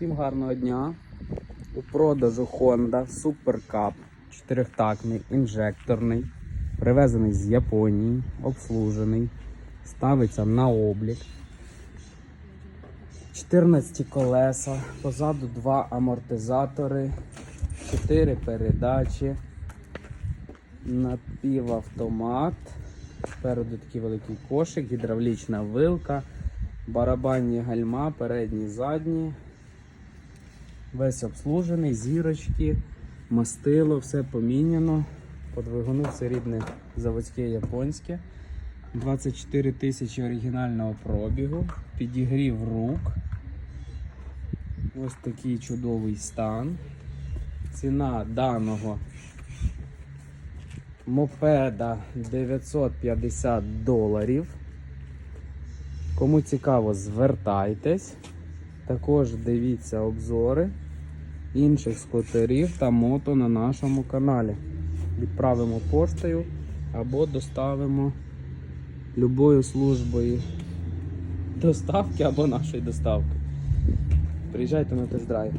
Всім гарного дня. У продажу Honda Super Cup чотирьохтактний, інжекторний, привезений з Японії, обслужений, ставиться на облік. 14 колеса, позаду два амортизатори, 4 передачі, напівавтомат, спереду такий великий кошик, гідравлічна вилка, барабанні гальма, передні, задні. Весь обслужений, зірочки, мастило, все поміняно. По двигуну все рідне заводське японське. 24 тисячі оригінального пробігу, підігрів рук. Ось такий чудовий стан. Ціна даного мопеда 950 доларів. Кому цікаво, звертайтесь. Також дивіться обзори інших скутерів та мото на нашому каналі. Відправимо поштою або доставимо любою службою доставки або нашої доставки. Приїжджайте на тест-драйв.